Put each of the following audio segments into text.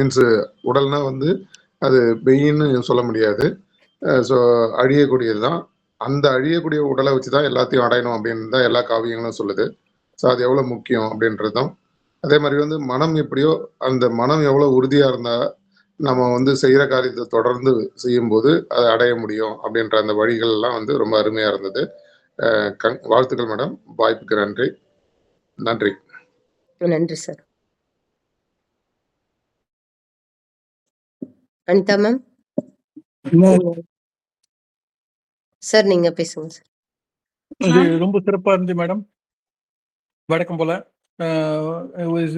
Means உடல்னா வந்து அது பெயின்னு சொல்ல முடியாது. ஸோ அழியக்கூடியது தான் அந்த அழியக்கூடிய உடலை வச்சு தான் எல்லாத்தையும் அடையணும் அப்படின்னு தான் எல்லா காவியங்களும் சொல்லுது. ஸோ அது எவ்வளோ முக்கியம் அப்படின்றதும். அதே மாதிரி வந்து மனம் எப்படியோ அந்த மனம் எவ்வளோ உறுதியாக இருந்தால் நம்ம வந்து செய்கிற காரியத்தை தொடர்ந்து செய்யும்போது அதை அடைய முடியும் அப்படின்ற அந்த வழிகள் எல்லாம் வந்து ரொம்ப அருமையாக இருந்தது. வாழ்த்துக்கள் மேடம். வாய்ப்புக்கு நன்றி. நன்றி. நன்றி சார். அனிதா மேம்? சார் நீங்க பேசுங்க சார். இது ரொம்ப சிறப்பா இருந்துச்சு மேடம். வழக்கம் போல.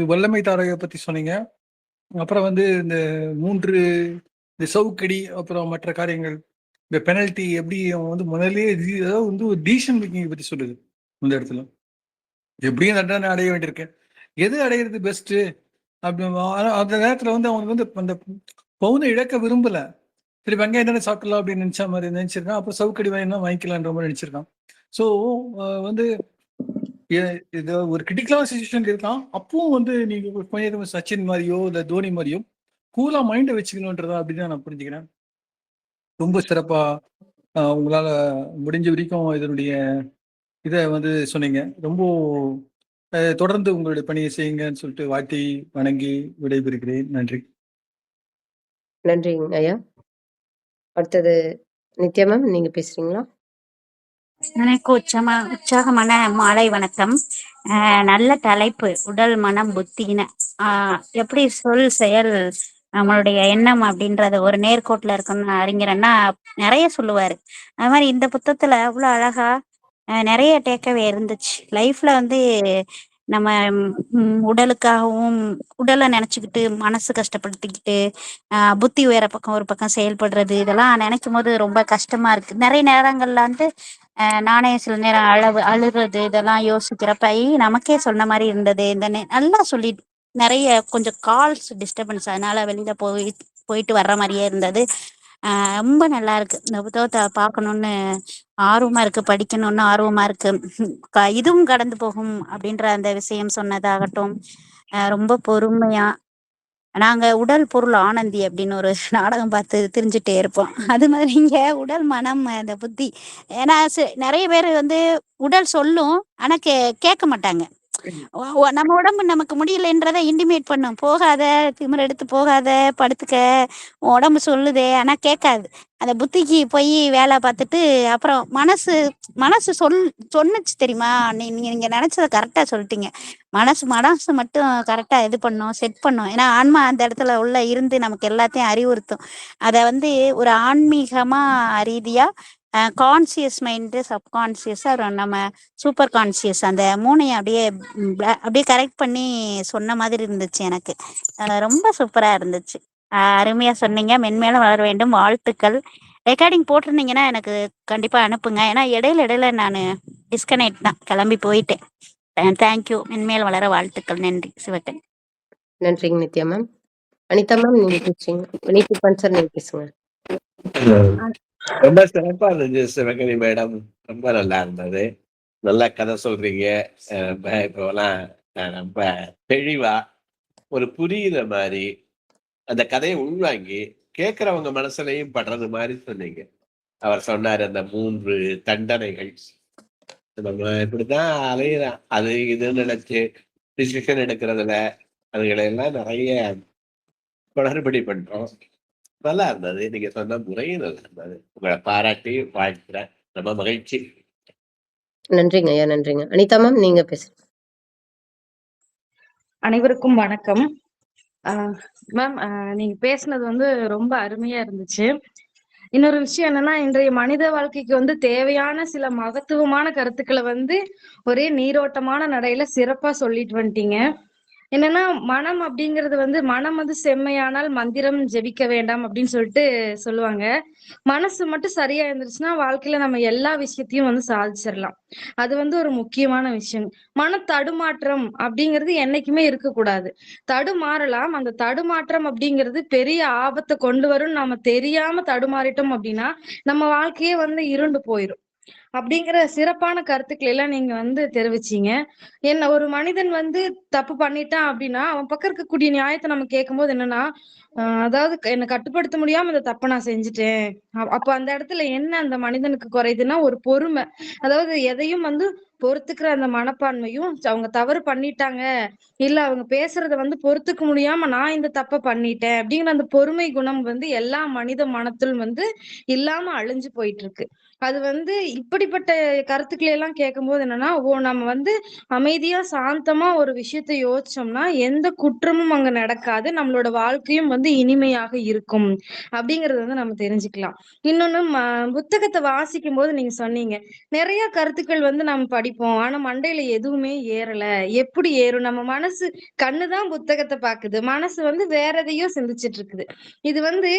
வல்லமை தாரகை பத்தி சொன்னீங்க. அப்புறம் வந்து இந்த மூன்று இந்த சவுக்கடி அப்புறம் மற்ற காரியங்கள். இந்த பெனல்ட்டி எப்படி அவன் வந்து முதல்லயே தி- அதாவது வந்து ஒரு டீசன் மேக்கிங் பத்தி சொல்லுது இந்த இடத்துல. எப்படியும் தண்டனை அடைய வேண்டியிருக்கேன் எது அடையிறது பெஸ்ட் அப்படி அந்த நேரத்துல வந்து அவனுக்கு வந்து அந்த பவுனை இழக்க விரும்பல. சரி வெங்காயம் தானே சாப்பிடலாம் அப்படின்னு நினைச்ச மாதிரி நினைச்சிருக்கான். அப்புறம் சவுக்கடி வாங்கினா வாங்கிக்கலான்ற மாதிரி நினைச்சிருக்கான். ஸோ வந்து இது ஒரு கிரிட்டிக்கலான சுச்சுவேஷன் இருக்கான். அப்பவும் வந்து நீங்க சச்சின் மாதிரியோ இல்லை தோனி மாதிரியோ கூலா மைண்டை வச்சுக்கணுன்றதா அப்படின்னு நான் புரிஞ்சுக்கிறேன். ரொம்ப சிறப்பா உங்களால் உங்களால முடிஞ்ச வரைக்கும் இதனுடைய இதை வந்து சொன்னீங்க. ரொம்ப தொடர்ந்து உங்களுடைய பணியை செய்யுங்கன்னு சொல்லிட்டு வாழ்த்தி வணங்கி விடைபெறுகிறேன். நன்றி. நன்றிங்க ஐயா. அடுத்தது நித்யா மேம் நீங்க பேசுறீங்களா? எனக்கு உச்சமா உற்சாகமான மாலை வணக்கம். ஆஹ் நல்ல தலைப்பு உடல் மனம் புத்தின்னு. ஆஹ் எப்படி சொல் செயல் நம்மளுடைய எண்ணம் அப்படின்றது ஒரு நேர்கோட்டுல இருக்கணும்னு அறிஞரன்னா நிறைய சொல்லுவாரு. அது மாதிரி இந்த புத்தகத்துல அவ்வளவு அழகா நிறைய டேக்கவே இருந்துச்சு. லைஃப்ல வந்து நம்ம உடலுக்காகவும் உடலை நினைச்சுக்கிட்டு மனசு கஷ்டப்படுத்திக்கிட்டு ஆஹ் புத்தி வேற பக்கம் ஒரு பக்கம் செயல்படுறது இதெல்லாம் நினைக்கும் போது ரொம்ப கஷ்டமா இருக்கு. நிறைய நேரங்கள்ல வந்து நானே சில நேரம் அழவு அழுறது இதெல்லாம் யோசிக்கிறப்ப நமக்கே சொன்ன மாதிரி இருந்தது இந்த நே- நல்லா சொல்லி நிறைய கொஞ்சம் கால்ஸ் டிஸ்டர்பன்ஸ் அதனால வெளியில போய் போயிட்டு வர்ற மாதிரியே இருந்தது. ரொம்ப நல்லா இருக்கு. இந்த புத்தகத்தை பார்க்கணும்னு ஆர்வமா இருக்கு படிக்கணும்னு ஆர்வமா இருக்கு. க- இதுவும் கடந்து போகும் அப்படின்ற அந்த விஷயம் சொன்னதாகட்டும். ரொம்ப பொறுமையா நாங்க உடல் பொருள் ஆனந்தி அப்படின்னு ஒரு நாடகம் பார்த்து தெரிஞ்சுட்டே இருப்போம். அது மாதிரி இங்க உடல் மனம் அந்த புத்தி. ஏன்னா நிறைய பேர் வந்து உடல் சொல்லும் ஆனா கே கேட்க மாட்டாங்க. நம்ம உடம்பு நமக்கு முடியலன்றதை இன்டிமேட் பண்ணும். போகாத திமிர் எடுத்து போகாத படுத்துக்க. உன் உடம்பு சொல்லுதே ஆனா கேட்காது. அந்த புத்திக்கு போய் வேலை பார்த்துட்டு அப்புறம் மனசு மனசு சொல் சொன்னுச்சு தெரியுமா? நீ நீங்க நீங்க நினைச்சத கரெக்டா சொல்லிட்டீங்க. மனசு மனசு மட்டும் கரெக்டா இது பண்ணும் செட் பண்ணும். ஏன்னா ஆன்மா அந்த இடத்துல உள்ள இருந்து நமக்கு எல்லாத்தையும் அறிவுறுத்தும். அதை வந்து ஒரு ஆன்மீகமா ரீதியா கான்சியஸ் மைண்டு சப்கான்சியஸ் நம்ம சூப்பர் கான்சியஸ் அந்த மூணையும் அப்படியே அப்படியே கரெக்ட் பண்ணி சொன்ன மாதிரி இருந்துச்சு எனக்கு. ரொம்ப சூப்பரா இருந்துச்சு. அஹ் அருமையா சொன்னீங்க. மென்மேலும் வளர வேண்டும். வாழ்த்துக்கள். ரெக்கார்டிங் போட்டிருந்தீங்கன்னா எனக்கு கண்டிப்பா அனுப்புங்க. ஏன்னா இடையில இடையில நான் டிஸ்கனெக்ட் தான். கிளம்பி போயிட்டேன். தேங்க்யூ மென்மேல் வளர வாழ்த்துக்கள். நன்றி. சிவகன் நன்றிங்க நித்யா மேம் அனிதா மேம் நீங்க பேசுங்க. ரொம்ப சிறப்பா இருந்துச்சு சிவகனி மேடம். ரொம்ப நல்லா இருந்தது. நல்லா கதை சொல்றீங்க. ரொம்ப இப்போலாம் அஹ் ரொம்ப தெளிவா ஒரு புரியுற மாதிரி அந்த கதையை உள்வாங்கி கேட்கறவங்க மனசுலயும் படுறது மாதிரி சொன்னீங்க. அவர் சொன்னார் அந்த மூன்று தண்டனைகள். நம்ம இப்படிதான் அலையிறோம் அது இதுன்னு நினைச்சு டிசிஷன் எடுக்கிறதுல அதுகளை எல்லாம் நிறைய குளறுபடி பண்றோம். நல்லா இருந்தது. நீங்க சொன்ன முறையும் நல்லா இருந்தது. உங்களை பாராட்டி வாழ்த்துறேன். ரொம்ப மகிழ்ச்சி. நன்றிங்க ஐயா நன்றிங்க. அனிதா மேம் நீங்க பேசுங்க அனைவருக்கும் வணக்கம். மேம் நீங்க பேசுனது வந்து ரொம்ப அருமையா இருந்துச்சு. இன்னொரு விஷயம் என்னன்னா இன்றைய மனித வாழ்க்கைக்கு வந்து தேவையான சில மகத்துவமான கருத்துக்களை வந்து ஒரே நீரோட்டமான நடையில சிறப்பா சொல்லிட்டு வந்துட்டீங்க. என்னன்னா மனம் அப்படிங்கிறது வந்து மனம் வந்து செம்மையானால் மந்திரம் ஜெபிக்க வேண்டாம் அப்படின்னு சொல்லிட்டு சொல்லுவாங்க. மனசு மட்டும் சரியா இருந்துச்சுன்னா வாழ்க்கையில நம்ம எல்லா விஷயத்தையும் வந்து சாதிச்சிடலாம். அது வந்து ஒரு முக்கியமான விஷயம். மன தடுமாற்றம் அப்படிங்கிறது என்னைக்குமே இருக்கக்கூடாது. தடுமாறலாம். அந்த தடுமாற்றம் அப்படிங்கிறது பெரிய ஆபத்தை கொண்டு வரும் நம்ம தெரியாம தடுமாறிட்டோம் அப்படின்னா நம்ம வாழ்க்கையே வந்து இருண்டு போயிரும். அப்படிங்கிற சிறப்பான கருத்துக்களை எல்லாம் நீங்க வந்து தெரிவிச்சீங்க. என்ன ஒரு மனிதன் வந்து தப்பு பண்ணிட்டான் அப்படின்னா அவன் பக்கம் இருக்கக்கூடிய நியாயத்தை நம்ம கேட்கும்போது என்னன்னா அதாவது க- என்னை கட்டுப்படுத்த முடியாம இந்த தப்பை நான் செஞ்சுட்டேன். அப்ப அந்த இடத்துல என்ன அந்த மனிதனுக்கு குறையுதுன்னா ஒரு பொறுமை. அதாவது எதையும் வந்து பொறுத்துக்கிற அந்த மனப்பான்மையும் அவங்க தவறு பண்ணிட்டாங்க இல்ல அவங்க பேசுறத வந்து பொறுத்துக்க முடியாம நான் இந்த தப்பை பண்ணிட்டேன் அப்படிங்கிற அந்த பொறுமை குணம் வந்து எல்லா மனித மனத்திலும் வந்து இல்லாம அழிஞ்சு போயிட்டு இருக்கு. அது வந்து இப்படி இப்படிப்பட்ட கருத்துக்களை எல்லாம் கேட்கும்போது என்னன்னா ஓ நம்ம வந்து அமைதியா சாந்தமா ஒரு விஷயத்தை யோசிச்சோம்னா எந்த குற்றமும் அங்க நடக்காது. நம்மளோட வாழ்க்கையும் வந்து இனிமையாக இருக்கும். அப்படிங்கறத வந்து நம்ம தெரிஞ்சுக்கலாம். இன்னொன்னு புத்தகத்தை வாசிக்கும் போது நீங்க சொன்னீங்க நிறைய கருத்துக்கள் வந்து நம்ம படிப்போம். ஆனா மண்டையில எதுவுமே ஏறல. எப்படி ஏறும்? நம்ம மனசு கண்ணுதான் புத்தகத்தை பாக்குது. மனசு வந்து வேற எதையோ சிந்திச்சிட்டு இருக்குது இது வந்து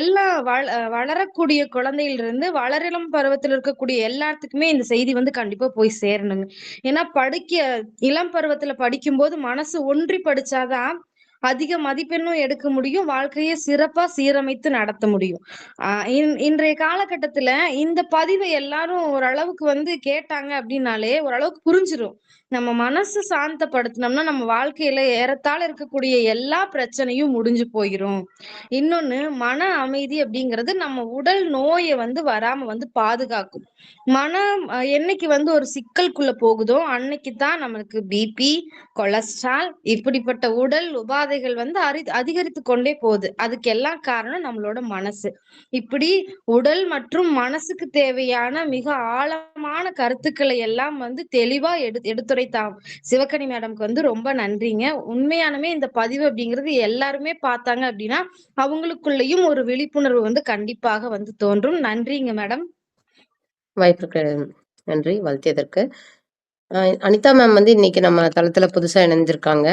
எல்லா வள வளரக்கூடிய குழந்தையில இருந்து வளரிளம் பருவத்தில் இருக்கக்கூடிய எல்லாத்துக்குமே இந்த செய்தி வந்து கண்டிப்பா போய் சேரணுங்க. ஏன்னா படிக்க இளம் பருவத்துல படிக்கும்போது மனசு ஒன்றி படிச்சாதான் அதிக மதிப்பெண்ணும் எடுக்க முடியும் வாழ்க்கையை சிறப்பா சீரமைத்து நடத்த முடியும். ஆஹ் இன்- இன்றைய காலகட்டத்துல இந்த பதிவை எல்லாரும் ஓரளவுக்கு வந்து கேட்டாங்க அப்படின்னாலே ஓரளவுக்கு புரிஞ்சிடும் நம்ம மனசு சாந்தப்படுத்தினோம்னா நம்ம வாழ்க்கையில ஏறத்தாழ இருக்கக்கூடிய எல்லா பிரச்சனையும் முடிஞ்சு போயிரும். இன்னொன்னு மன அமைதி அப்படிங்கிறது நம்ம உடல் நோயை வந்து வராம வந்து பாதுகாக்கும். மனம் என்னைக்கு வந்து ஒரு சிக்கலுக்குள்ள போகுதோ அன்னைக்கு தான் நம்மளுக்கு பிபி கொலஸ்ட்ரால் இப்படிப்பட்ட உடல் உபாதைகள் வந்து அரி அதிகரித்து கொண்டே போகுது. அதுக்கு எல்லாம் காரணம் நம்மளோட மனசு. இப்படி உடல் மற்றும் மனசுக்கு தேவையான மிக ஆழமான கருத்துக்களை எல்லாம் வந்து தெளிவா எடு எடுத்துரைத்தா சிவகனி மேடம்க்கு வந்து ரொம்ப நன்றிங்க. உண்மையானுமே இந்த பதிவு அப்படிங்கிறது எல்லாருமே பார்த்தாங்க அப்படின்னா அவங்களுக்குள்ளேயும் ஒரு விழிப்புணர்வு வந்து கண்டிப்பாக வந்து தோன்றும். நன்றிங்க மேடம். வாய்ப்புக்கு நன்றி. வாழ்த்தியதற்கு. அனிதா மேம் வந்து இன்னைக்கு நம்ம தளத்துல புதுசா இணைஞ்சிருக்காங்க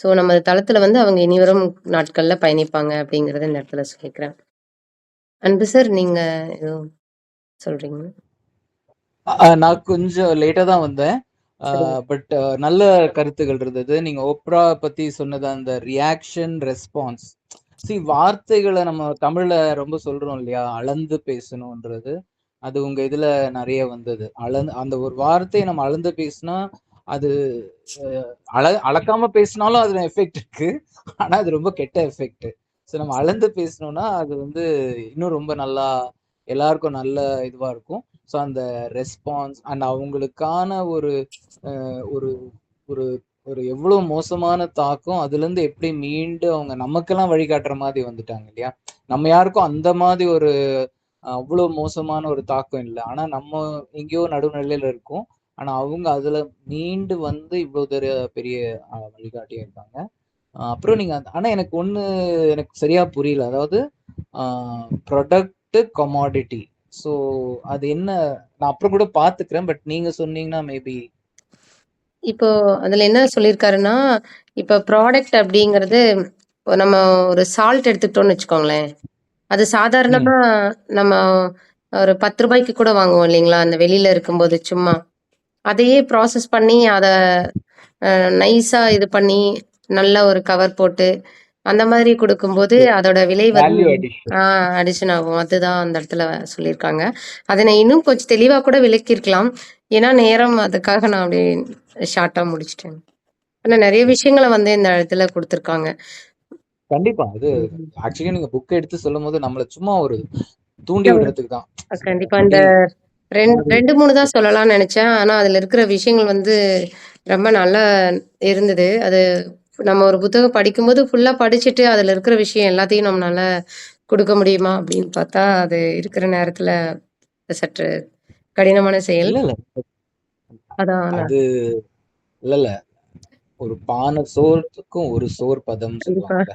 ஸோ நம்ம தளத்துல வந்து அவங்க இனிவரும் நாட்கள்ல பயணிப்பாங்க அப்படிங்கறத இந்த இடத்துல சொல்லிக்கிறேன். அன்பு சார் நீங்க எதுவும் சொல்றீங்க நான் கொஞ்சம் லேட்டா தான் வந்தேன். பட் நல்ல கருத்துகள் இருந்தது. நீங்க ஓப்ரா பத்தி சொன்னது அந்த ரியாக்ஷன் ரெஸ்பான்ஸ் சி வார்த்தைகளை நம்ம தமிழ்ல ரொம்ப சொல்றோம் இல்லையா? அளந்து பேசணும்ன்றது. அது உங்க இதுல நிறைய வந்தது. அளந்து அந்த ஒரு வார்த்தையை நம்ம அளந்து பேசினா அது அள அளக்காம பேசினாலும் அதுல எஃபெக்ட் இருக்கு. ஆனா அது ரொம்ப கெட்ட எஃபெக்ட் ஸோ நம்ம அளந்து பேசணும்னா அது வந்து இன்னும் ரொம்ப நல்லா எல்லாருக்கும் நல்ல இதுவா இருக்கும். ஸோ அந்த ரெஸ்பான்ஸ் அண்ட் அவங்களுக்கான ஒரு ஒரு ஒரு ஒரு எவ்வளோ மோசமான தாக்கம் அதுலேருந்து எப்படி மீண்டு அவங்க நமக்கெல்லாம் வழிகாட்டுற மாதிரி வந்துட்டாங்க இல்லையா? நம்ம யாருக்கும் அந்த மாதிரி ஒரு அவ்வளோ மோசமான ஒரு தாக்கம் இல்லை. ஆனால் நம்ம எங்கேயோ நடுநிலையில இருக்கோம். ஆனால் அவங்க அதில் மீண்டு வந்து இவ்வளோ பெரிய பெரிய வழிகாட்டியாக இருக்காங்க. அப்புறம் நீங்கள் அந்த- எனக்கு ஒன்று எனக்கு சரியாக புரியல. அதாவது ப்ரொடக்ட் கமாடிட்டி ஸோ அது என்ன? நான் அப்புறம் கூட பாத்துக்கிறேன் பட் நீங்க சொன்னீங்கன்னா மேபி இப்போ அதுல என்ன சொல்லியிருக்காருன்னா இப்போ ப்ராடக்ட் அப்படிங்கிறது இப்போ நம்ம ஒரு சால்ட் எடுத்துக்கிட்டோம்னு வச்சுக்கோங்களேன். அது சாதாரணமா நம்ம ஒரு பத்து ரூபாய்க்கு கூட வாங்குவோம் இல்லைங்களா? அந்த வெளியில இருக்கும்போது சும்மா. அதையே ப்ராசஸ் பண்ணி அதை நைஸா இது பண்ணி நல்ல ஒரு கவர் போட்டு அந்த மாதிரி கொடுக்கும்போது அதோட விலை வந்து ஆஹ் அடிஷன் ஆகும். அதுதான் அந்த இடத்துல சொல்லியிருக்காங்க. அதை நான் இன்னும் கொஞ்சம் தெளிவா கூட விளக்கியிருக்கலாம். ஏன்னா நேரம் அதுக்காக நான் அப்படி ஷார்ட்டா முடிச்சிட்டேன். ஆனா நிறைய விஷயங்களை வந்து இந்த இடத்துல கொடுத்துருக்காங்க. கண்டிப்பா. அது ஆக்சுவலி நீங்க புக் எடுத்து சொல்லும் போது நம்மள சும்மா ஒரு தூண்டி விடுறதுக்கு தான். கண்டிப்பா. இந்த ரெண்டு ரெண்டு மூணு தான் சொல்லலாம்னு நினைச்சேன். ஆனா அதுல இருக்கிற விஷயங்கள் வந்து ரொம்ப நல்லா இருந்தது. அது நம்ம ஒரு புத்தகம் படிக்கும்போது ஃபுல்லா படிச்சுட்டு அதுல இருக்கிற விஷயம் எல்லாத்தையும் நம்மளால கொடுக்க முடியுமா அப்படின்னு பார்த்தா அது இருக்கிற நேரத்துல சற்று கடினமான செயல். இல்ல இல்ல. அதான் அது இல்ல இல்ல. ஒரு பானை சோறுக்கும் ஒரு. சொல்லுவாங்க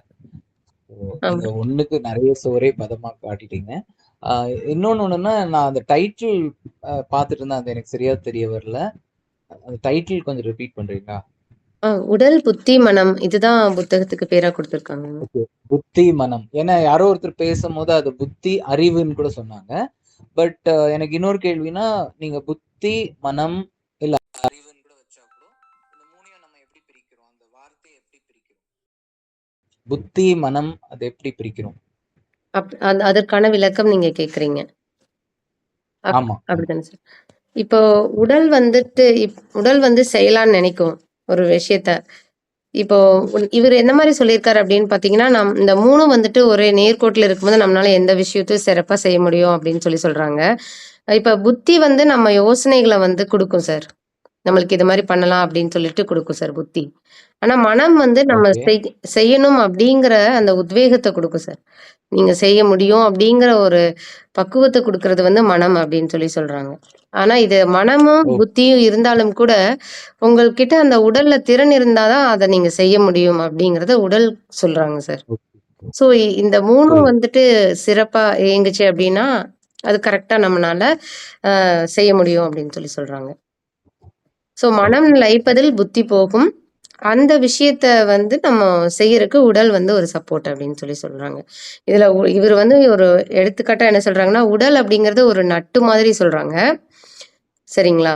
So, நீங்க ஒண்ணுக்கு நிறைய சோறே பதமா காட்டிட்டீங்க. இன்னொன்னு ஒண்ணுன்னா நான் அந்த டைட்டில் பார்த்துட்டு இருந்தேன். அது எனக்கு சரியா தெரிய வரல. அந்த டைட்டில் கொஞ்சம் ரிப்பீட் பண்றீங்களா? உடல் புத்தி மனம் இதுதான் புத்தகத்துக்கு பேரா கொடுத்துருக்காங்க. புத்தி மனம். ஏன்னா யாரோ ஒருத்தர் பேசும்போது அது புத்தி அறிவுன்னு கூட சொன்னாங்க. பட் எனக்கு இன்னொரு கேள்வினா நீங்க புத்தி மனம் இல்ல அறிவுன்னு கூட வச்சா கூட இந்த மூணையும் நம்ம எப்படி பிரிக்கிறோம்? அந்த வார்த்தையை எப்படி பிரிக்கிறோம்? புத்தி மனம் அதை எப்படி பிரிக்கிறோம்? அதற்கான விளக்கம் நீங்க கேக்குறீங்க. ஆமா. அப்படிதானே சார்? இப்போ உடல் வந்துட்டு உடல் வந்து செய்யலான்னு நினைக்கும். ஒரு விஷயத்த. இப்போ இவரு என்ன மாரி சொல்லியிருக்காரு அப்படின்னு பார்த்தீங்கன்னா, நம் இந்த 3ம் வந்துட்டு ஒரே நேர்கோட்டுல இருக்கும்போது நம்மளால எந்த விஷயத்தையும் சிறப்பா செய்ய முடியும் அப்படின்னு சொல்லி சொல்றாங்க. இப்ப புத்தி வந்து நம்ம யோசனைகள வந்து குடுக்கும் சார். நம்மளுக்கு இது மாரி பண்ணலாம் அப்படின்னு சொல்லிட்டு குடுக்கும் சார் புத்தி. ஆனா மனம் வந்து நம்ம செய்யணும் அப்படிங்கிற அந்த உத்வேகத்த குடுக்கும் சார். நீங்க செய்ய முடியும் அப்படிங்கிற ஒரு பக்குவத்த குடுக்குறது வந்து மனம் அப்படின்னு சொல்லி சொல்றாங்க. ஆனா இது மனமும்! புத்தியும் இருந்தாலும் கூட, உங்கள்கிட்ட அந்த உடல்ல திறன் இருந்தா தான் அத நீங்க செய்ய முடியும் அப்படிங்கிறத உடல் சொல்றாங்க சார். ஸோ இந்த 3ம் புரியுது. வந்துட்டு சிறப்பா இயங்குச்சு அப்படின்னா, அது கரெக்ட்டா நம்மனால அ செய்ய முடியும் அப்படின்னு சொல்லி சொல்றாங்க. ஸோ மனம் லயிப்பதில் புத்தி போகும். அந்த விஷயத்த வந்து நம்ம செய்யறக்கு உடல் வந்து ஒரு சப்போர்ட் அப்படின்னு சொல்லி சொல்றாங்க. இதுல இவர் வந்து ஒரு எடுத்துக்காட்டா என்ன சொல்றாங்கன்னா, உடல் அப்படிங்கிறது ஒரு நட்டு மாதிரி சொல்றாங்க. சரிங்களா?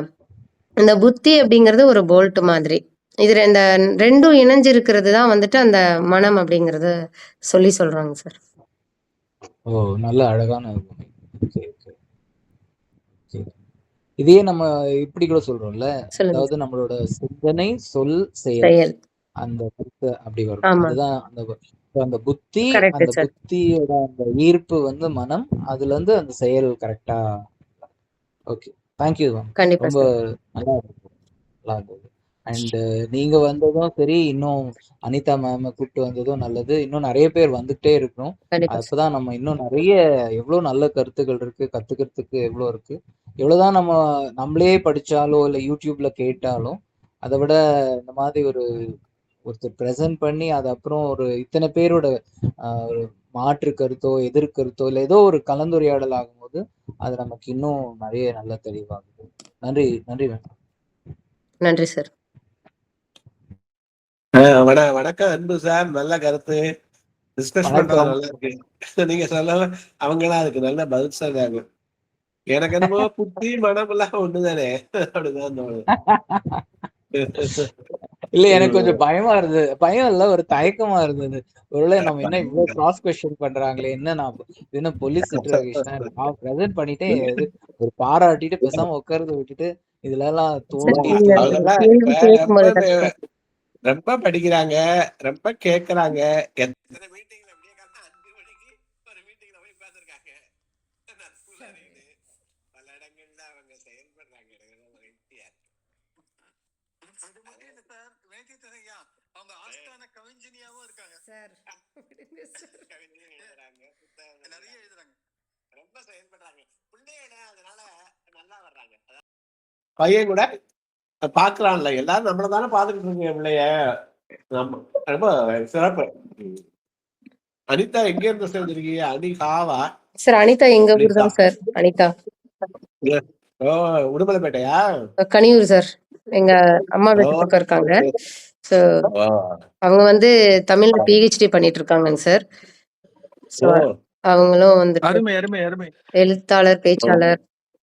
இந்த புத்தி அப்படிங்கிறது ஒரு போல்ட் மாதிரி. இதுல இந்த ரெண்டும் இணைஞ்சு இருக்கிறது தான் வந்துட்டு அந்த மனம் அப்படிங்கறத சொல்லி சொல்றாங்க சார். ஓ! நல்ல அழகான உவமை. Okay, okay. ஓகே. இதையே நம்ம இப்படி கூட சொல்றோம்ல. அதாவது. நம்மளோட சிந்தனை, சொல், செயல். அந்த அப்படி வரும். அதுதான் அந்த அந்த புத்தி, அந்த. புத்தியோட அந்த ஈர்ப்பு வந்து மனம். அதுலருந்து அந்த செயல் கரெக்ட்டா ஓகே. Thank you ma'am. ரொம்ப. நல்லா இருந்தது. நல்லா இருந்தது. அண்ட் நீங்க வந்ததும் சரி, இன்னும் அனிதா மேம கூப்ட்டு வந்ததும் நல்லது. இன்னும் நெறைய பேர் வந்துகிட்டே இருக்கணும். அப்பதான் நம்ம இன்னும் நெறைய எவ்ளோ நல்ல கருத்துக்கள் இருக்கு, கத்துக்கிறதுக்கு எவ்ளோ இருக்கு. எவ்வளவுதான் நம்ம நம்மளே படிச்சாலோ, இல்ல YouTubeல கேட்டாலும், அத விட இந்த மாதிரி ஒரு ஒருத்தர் பிரசன்ட் பண்ணி, அது அப்புறம் ஒரு இத்தன பேரோட ஒரு மாற்று கருத்தோ, எதிர் கருத்தோ, இல்ல ஏதோ ஒரு கலந்துரையாடல் ஆகும்போது, அது நமக்கு இன்னும் நெறைய நல்லா தெளிவாகுது. நன்றி, நன்றி மேம். நன்றி சார். வண வணக்கம் அன்பு சார். நல்ல கருத்து. டிஸ்கஸ் பண்றது. நல்லா இருக்கு. நீங்க சொல்லலாம் அவங்கலாம் அதுக்கு நல்ல பதில் சொல்றாங்க. எனக்கு என்னமோ புத்தி, மனமெல்லாம் ஒண்ணுதானே அப்படிதான். இல்ல எனக்கு. கொஞ்சம் பயமா இருந்தது. பயம் இல்ல, ஒரு தயக்கமா இருந்தது. ஒருவேளை நம்ம என்ன இவ்ளோ கிராஸ் கொஸ்டின் பண்றாங்களே, என்ன நான் இது என்ன போலீஸ்? நான் பிரசன்ட் பண்ணிட்டேன். இது ஒரு பாராட்டிட்டு பேசாம உட்கார்றத விட்டுட்டு, இதுலலாம் சார் தோண்டி ரொம்ப படிக்கிறாங்க, ரொம்ப கேட்கறாங்க. எத்தன மீட்டிங்ல விடிய காலைல 5 மணிக்கு ஒரு மீட்டிங்ல போய் இருந்து பல இடங்கள்ல அவங்க செயல்படுறாங்க. அது மட்டும் இல்ல சார். வேதியத்தன் ஐயா, அவங்க ஆஸ்தான கவிஞனியாவும் இருக்காங்க. சார் நெறைய எழுதுறாங்க. ரொம்ப செயல்படுறாங்க. பிள்ளைகள அதனால நல்லா வர்றாங்க. பையன் கூட பார்க்கலாம்ல. எல்லாரும் நம்மள தானே பார்த்துக்கிட்டு இருக்கீங்க பிள்ளைய. ஆமா. ரொம்ப சிறப்பு. அனிதா எங்க இருந்து சேர்ந்திருக்கீங்க? அனிகாவா? சார் அனிதா எங்க ஊர். தான் சார். அனிதா. ஓ! உடுமலைப்பேட்டையா? கனியூர் சார். எங்க அம்மா ஓ! வீட்டு பக்கம் இருக்காங்க. ஓ! அவங்க வந்து தமிழ்ல பிஹெச்டி பண்ணிட்டு இருக்காங்கங்க சார். அவங்களும் வந்துட்டு அருமை, அருமை, அருமை. எழுத்தாளர்! பேச்சாளர்.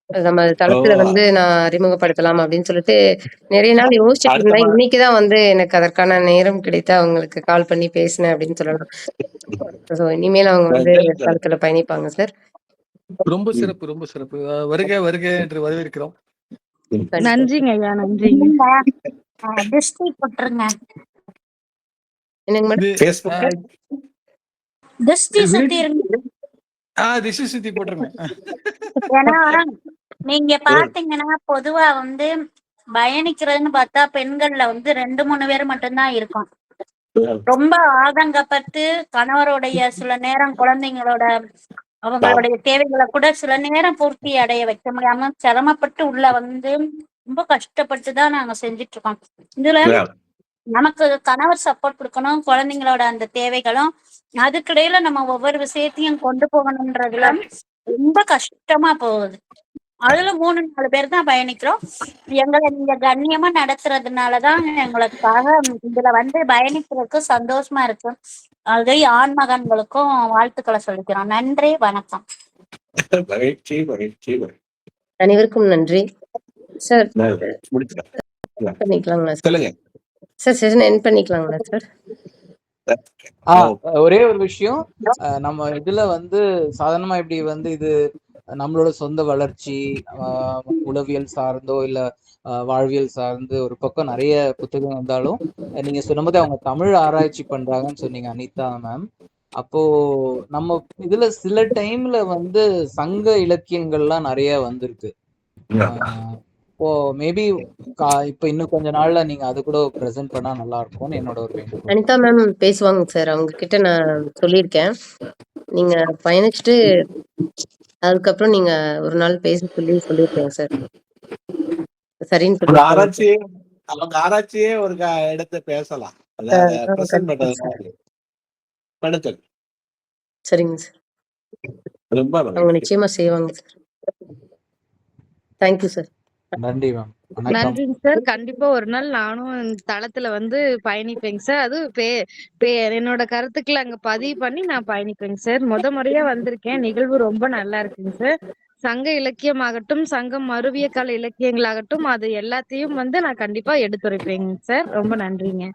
நம்ம! தளத்துல வந்து நான் அறிமுகப்படுத்தலாம் அப்படின்னு சொல்லிட்டு நெறைய நாள் யோசிச்சுட்டு இருந்தேன். மா இன்னைக்கு தான் வந்து எனக்கு அதற்கான நேரம் கிடைத்து அவங்களுக்கு கால் பண்ணி பேசினேன் அப்படின்னு சொல்லலாம். ஸோ இனிமேல் அவங்க வந்து தளத்துல பயணிப்பாங்க சார். ரொம்ப. சிறப்பு, ரொம்ப சிறப்பு. வருக, வருக என்று வரவேற்கிறோம். நன்றிங்க ஐயா, நன்றிங்க. நீங்க அ திசை சுத்தி போட்டுருங்க. ஏன்னா, நீங்க ம். பார்த்தீங்கன்னா, பொதுவா வந்து பயணிக்கிறதுன்னு பார்த்தா பெண்கள்ல வந்து 2, 3 பேர் மட்டும் தான் இருக்கோம். ரொம்ப ஆதங்கப்பட்டு கணவருடைய சில நேரம் குழந்தைங்களோட. அவங்களுடைய தேவைகள கூட சில நேரம் பூர்த்தி அடைய வைக்க முடியாம சிரமப்பட்டு உள்ள வந்து ரொம்ப கஷ்டப்பட்டு தான் நாங்க செஞ்சுட்டு இருக்கோம். இதுல. நமக்கு கணவர் சப்போர்ட் குடுக்கணும். குழந்தைங்களோட அந்த தேவைகளும், அதுக்கிடையில நம்ம ஒவ்வொரு விஷயத்தையும் கொண்டு போகணும்ன்றதுல ரொம்ப கஷ்டமா போகுது. அதுல 3, 4 பேர் தான் பயணிக்கிறோம். எங்கள நீங்க கண்ணியமா நடத்துறதுனால தான் எங்களுக்காக இதுல வந்து பயணிக்கிறதுக்கு சந்தோஷமா இருக்கு. அதை ஆண் மகன்களுக்கும் வாழ்த்துக்கள சொல்லிக்கிறோம். நன்றி, வணக்கம். மகிழ்ச்சி, மகிழ்ச்சி. அனைவருக்கும் நன்றி. சார். பண்ணிக்கலாங்களா சார்? சொல்லுங்க. சார் செஷன் எண்ட் பண்ணிக்கலாங்களா சார்? ஒரே ஒரு விஷயம். நம்ம இதுல வந்து சாதாரணமா இப்படி வந்து இது நம்மளோட சொந்த வளர்ச்சி ஆஹ் உளவியல் சார்ந்தோ இல்ல வாழ்வியல் சார்ந்து ஒரு பக்கம் நிறைய புத்தகம் வந்தாலும் நீங்க சொன்னபோது அவங்க தமிழ் ஆராய்ச்சி பண்றாங்கன்னு சொன்னீங்க அனிதா மேம் அப்போ நம்ம இதுல சில டைம்ல வந்து சங்க இலக்கியங்கள்லாம் நிறைய வந்திருக்கு இப்போ மேபி இப்ப இன்னும் கொஞ்ச நாள்ல நீங்க அது கூட பிரசன்ட் பண்ணா நல்லா இருக்கும்னு என்னோட ஒரு வேண்டுகோள் அனிதா மேம் பேசுவாங்க சார் அவங்க கிட்ட நான் சொல்லியிருக்கேன். நீங்க பயணிச்சுட்டு அதுக்கப்புறம் நீங்க ஒரு நாள் பேச சொல்லி சொல்லியிருக்கேங்க சார் சரின்னு ஆராய்ச்சியே அவங்க ஆராய்ச்சியே ஒரு எடுத்து பேசலாம். சரிங்க சார் ரொம்ப அவங்க நிச்சயமா செய்வாங்க சார் தேங்க்யூ சார் நன்றி மேம் நன்றிங்க சார் கண்டிப்பா ஒரு நாள் நானும் தளத்துல வந்து பயணிப்பேங்க சார் அது பே பே என்னோட கருத்துக்களை அங்க பதிவு பண்ணி நான் பயணிப்பேங்க சார் முத முறையா வந்திருக்கேன். நிகழ்வு ரொம்ப நல்லா இருக்குங்க சார் சங்க இலக்கியமாகட்டும் சங்கம் மருவிய கால இலக்கியங்களாகட்டும் அது எல்லாத்தையும் வந்து நான் கண்டிப்பா எடுத்துரைப்பேங்க சார் ரொம்ப நன்றிங்க.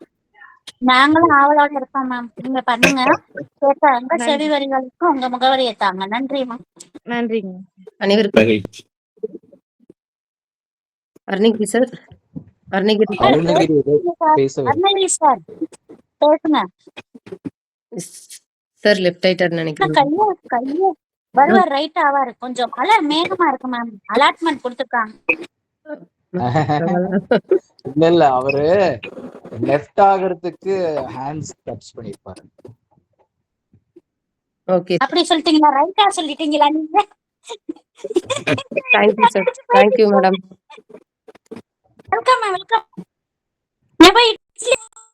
நாங்களும் ஆவலோட இருக்கோம் மேம் நீங்க பண்ணுங்க. நன்றி. செவி வரிகளுக்கும் உங்க முகவரியை தாங்க நன்றி மேம் நன்றிங்க. அனைவருக்கும் அருணகிரி சார். அருணகிரி சார். பேசுங்க. சார் லெஃப்ட் ஆயிட்டார் நினைக்கிறேன். கைய கைய வருவார் ரைட் ஆவாரு. கொஞ்சம் மழை மேகமா இருக்கு மேம் அலாட்மெண்ட் கொடுத்துருக்காங்க. இல்ல இல்ல அவரு லெஃப்ட் ஆகிறதுக்கு ஹேண்ட்ஸ் டச் பண்ணிருப்பாரு. ஓகே. அப்படி சொல்லிட்டீங்களா? ரைட்டா சொல்லிட்டீங்களா நீங்க? Thank you sir thank you madam 要干嘛？要干嘛？你要不要？